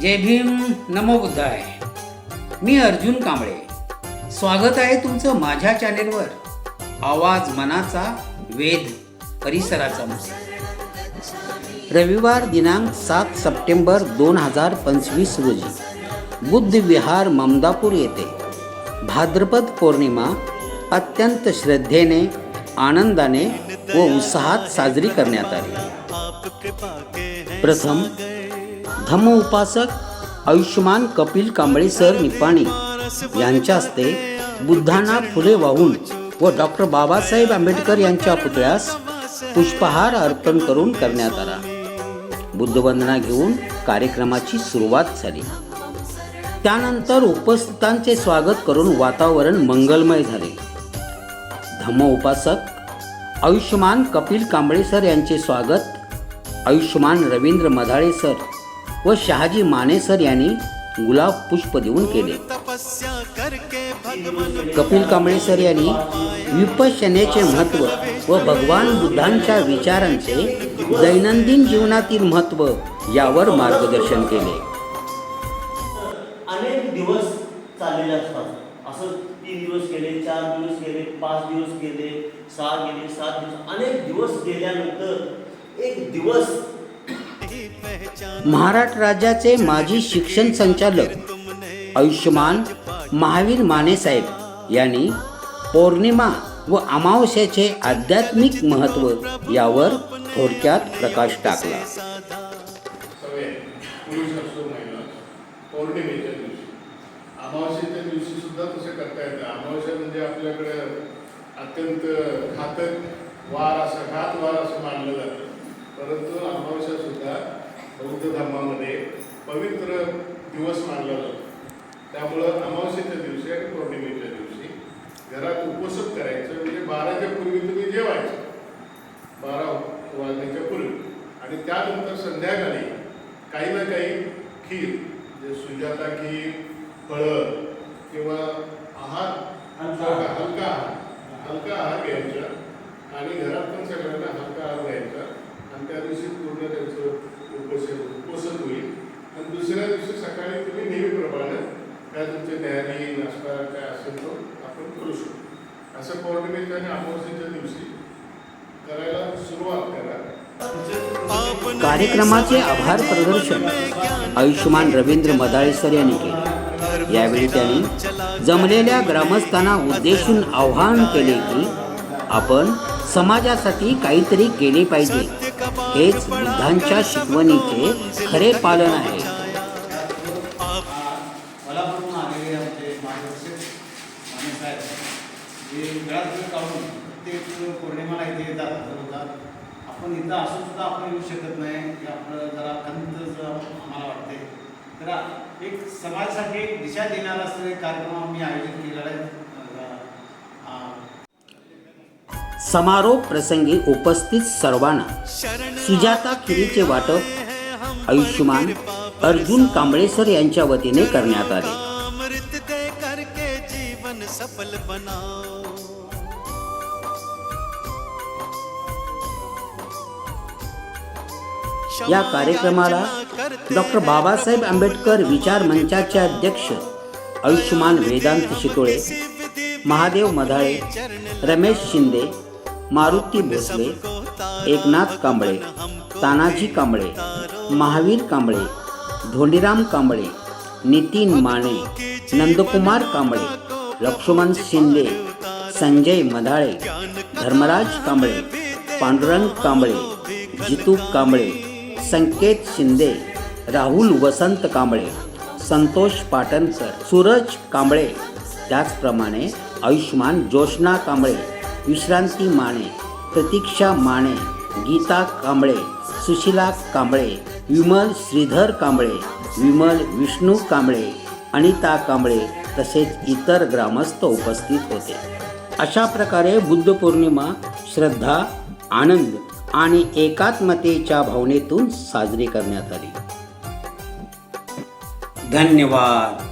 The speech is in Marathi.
जय भीम नमो बुद्धाय. मी अर्जुन कांबळे. स्वागत आहे तुमचं माझ्या चॅनेलवर. आवाज मनाचा वेध परिसराचा मुसा रविवार दिनांक सात सप्टेंबर दोन हजार पंचवीस रोजी बुद्ध विहार ममदापूर येथे भाद्रपद पौर्णिमा अत्यंत श्रद्धेने आनंदाने व उत्साहात साजरी करण्यात आली. प्रथम धम्म उपासक आयुष्यमान कपिल कांबळे सर निपाणी यांच्या हस्ते बुद्धांना फुले वाहून व डॉक्टर बाबासाहेब आंबेडकर यांच्या पुतळ्यास पुष्पहार अर्पण करून करण्यात आला. बुद्धवंदना घेऊन कार्यक्रमाची सुरुवात झाली. त्यानंतर उपस्थितांचे स्वागत करून वातावरण मंगलमय झाले. धम्म उपासक आयुष्यमान कपिल कांबळे सर यांचे स्वागत आयुष्यमान रवींद्र मधाळे सर व शहाजी मानेसर यांनी गुलाब पुष्प देऊन केले. कपिल कांबळे सर यांनी विपशनेचे महत्त्व व भगवान बुद्धांच्या विचारांचे दैनंदिन जीवनातील महत्त्व यावर मार्गदर्शन केले. अनेक दिवस चाललेले असतात. असं तीन दिवस गेले चार दिवस गेले पाच दिवस गेले सहा गेले सात दिवस. अनेक दिवस गेल्यानंतर एक दिवस महाराष्ट्र राज्याचे माजी शिक्षण संचालक आयुष्यमान महावीर माने साहेब यांनी पौर्णिमा व अमावस्याचे आध्यात्मिक महत्त्व यावर थोडक्यात प्रकाश टाकला. पौर्णिमेच्या दिवशी. अमावस्येच्या दिवशी सुद्धा तसं करता येतं. अमावस्या म्हणजे आपल्याकडे अत्यंत घातक वार असं घात वार असं मानलं जातं. परंतु अमावस्या सुद्धा बौद्ध धर्मामध्ये पवित्र दिवस मानला जातो. त्यामुळं अमावस्येच्या दिवशी आणि पौर्णिमेच्या दिवशी घरात उपवासच करायचं म्हणजे बाराच्या पूर्वी तुम्ही जेवायचं. बारा वाजण्याच्या पूर्वी. आणि त्यानंतर संध्याकाळी काही ना काही खीर म्हणजे सुजाता खीर फळं किंवा आहार हलका आहार. हलका आहार. हलका आहार घ्यायचा आणि घरात पण सगळ्यांना हलका आहार घ्यायचा आणि त्या दिवशी पूर्ण त्यांचं उपोषण उपोषण होईल. आणि दुसऱ्या दिवशी सकाळी तुम्ही नेहमीप्रमाणे काय तुमचे न्यायालयी नाश्ता काय असेल तो आपण करू शकतो. असं पौर्णिमेच्या आणि अमावस्येच्या दिवशी करायला सुरुवात करा. कार्यक्रमाचे आभार प्रदर्शन आयुष्यमान रवींद्र मदाळेसर यांनी केले. यावेळी त्यांनी जमलेल्या ग्रामस्थांना उद्देशून आवाहन केले की आपण समाजासाठी काहीतरी केले पाहिजे. हेच बुद्धांच्या शिकवणीचे खरे पालन आहे. मला पण आलेले आमचे मार्गदर्शक माने साहेब हे वेळात वेळ काढून प्रत्येक पौर्णिमाला इथे येतात बोलतात. आपण इथं असून सुद्धा आपण येऊ शकत नाही की आपलं जरा खंत जर मला वाटते तर एक समाजासाठी एक दिशा देणारा असं कार्यक्रम आम्ही आयोजित केलेला आहे. समारोप प्रसंगी उपस्थित सर्वांना सुजाता खिरीचे वाटप आयुष्यमान अर्जुन कांबळे सर यांच्या वतीने करण्यात आले. या कार्यक्रमाला डॉक्टर बाबासाहेब आंबेडकर विचार मंचाचे अध्यक्ष आयुष्यमान वेदांत शितोळे महादेव मधाळे रमेश शिंदे मारुती भोसले एकनाथ कांबळे तानाजी कांबळे महावीर कांबळे धोंडीराम कांबळे नितीन माने नंदकुमार कांबळे लक्ष्मण शिंदे संजय मधाळे धर्मराज कांबळे पांडुरंग कांबळे जितू कांबळे संकेत शिंदे राहुल वसंत कांबळे संतोष पाटणकर सूरज कांबळे त्याचप्रमाणे आयुष्मान जोशना कांबळे विश्रांती माने प्रतीक्षा माने गीता कांबळे सुशिला कांबळे विमल श्रीधर कांबळे विमल विष्णू कांबळे अनिता कांबळे तसेच इतर ग्रामस्थ उपस्थित होते. अशा प्रकारे बुद्ध पौर्णिमा श्रद्धा आनंद आणि एकात्मतेच्या भावनेतून साजरी करण्यात आली. धन्यवाद.